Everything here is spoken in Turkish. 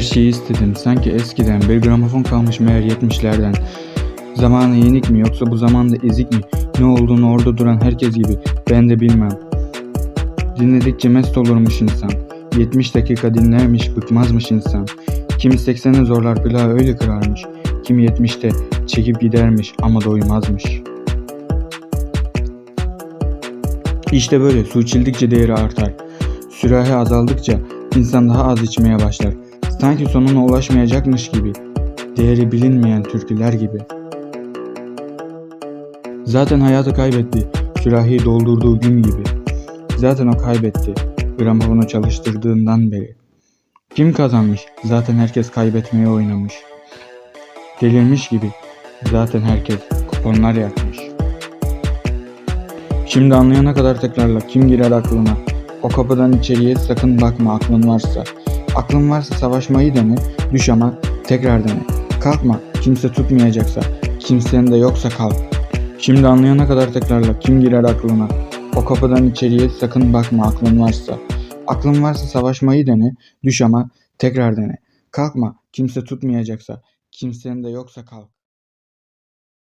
Her şeyi istedim sanki eskiden bir gramofon kalmış meğer yetmişlerden. Zamanı yenik mi yoksa bu zamanda ezik mi? Ne olduğunu orada duran herkes gibi ben de bilmem. Dinledikçe mest olurmuş insan. 70 dakika dinlermiş bıkmazmış insan. Kimi 80'e zorlar plağı öyle kırarmış. Kimi 70'te çekip gidermiş ama doymazmış. İşte böyle su içildikçe değeri artar. Sürahi azaldıkça insan daha az içmeye başlar. Sanki sonuna ulaşmayacakmış gibi. Değeri bilinmeyen türküler gibi. Zaten hayatı kaybetti. Sürahiyi doldurduğu gün gibi. Zaten o kaybetti. Gramofonu çalıştırdığından beri. Kim kazanmış? Zaten herkes kaybetmeye oynamış. Delirmiş gibi. Zaten herkes kuponlar yakmış. Şimdi anlayana kadar tekrarla kim girer aklına. O kapıdan içeriye sakın bakma aklın varsa. Aklın varsa savaşmayı dene, düş ama tekrar dene. Kalkma, kimse tutmayacaksa, kimsenin de yoksa kalk. Şimdi anlayana kadar tekrarla kim girer aklına. O kapıdan içeriye sakın bakma aklın varsa. Aklın varsa savaşmayı dene, düş ama tekrar dene. Kalkma, kimse tutmayacaksa, kimsenin de yoksa kalk.